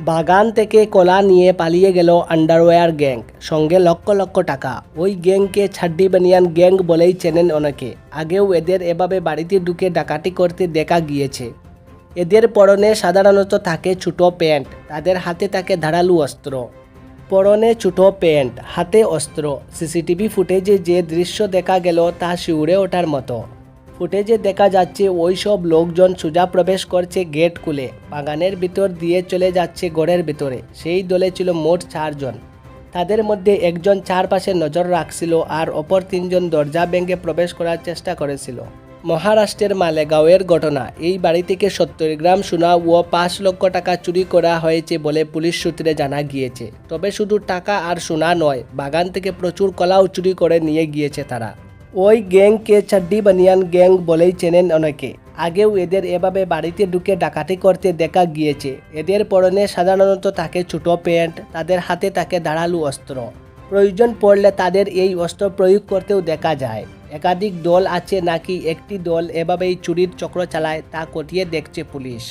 বাগান থেকে কলা নিয়ে পালিয়ে গেল আন্ডারওয়্যার গ্যাং, সঙ্গে লক্ষ লক্ষ টাকা। ওই গ্যাংকে ছাড্ডি বানিয়ান গ্যাং বলেই চেনেন অনেকে। আগেও এদের এভাবে বাড়িতে ঢুকে ডাকাতি করতে দেখা গিয়েছে। এদের পরনে সাধারণত থাকে ছোটো প্যান্ট, তাদের হাতে থাকে ধারালু অস্ত্র। পরনে ছোটো প্যান্ট, হাতে অস্ত্র, সিসিটিভি ফুটেজে যে দৃশ্য দেখা গেল তা শিউরে ওঠার মতো। ফুটেজে দেখা যাচ্ছে ওই সব লোকজন সোজা প্রবেশ করছে গেট খুলে। বাগানের ভিতর দিয়ে চলে যাচ্ছে গড়ের ভিতরে। সেই দলে ছিল মোট চারজন। তাদের মধ্যে একজন চারপাশে নজর রাখছিল আর অপর তিনজন দরজা ভেঙে প্রবেশ করার চেষ্টা করেছিল। মহারাষ্ট্রের মালেগাঁওয়ের ঘটনা। এই বাড়ি থেকে সত্তর গ্রাম সোনা ও পাঁচ লক্ষ টাকা চুরি করা হয়েছে বলে পুলিশ সূত্রে জানা গিয়েছে। তবে শুধু টাকা আর সোনা নয়, বাগান থেকে প্রচুর কলাও চুরি করে নিয়ে গিয়েছে তারা। ওই গ্যাংকে চাড্ডি বানিয়ান গ্যাং বলেই চেনেন অনেকে। আগেও এদের এভাবে বাড়িতে ঢুকে ডাকাতি করতে দেখা গিয়েছে। এদের পরনে সাধারণত থাকে ছোটো প্যান্ট, তাদের হাতে থাকে ধারালু অস্ত্র। প্রয়োজন পড়লে তাদের এই অস্ত্র প্রয়োগ করতেও দেখা যায়। একাধিক দল আছে নাকি একটি দল এভাবেই চুরির চক্র চালায় তা কটিয়ে দেখছে পুলিশ।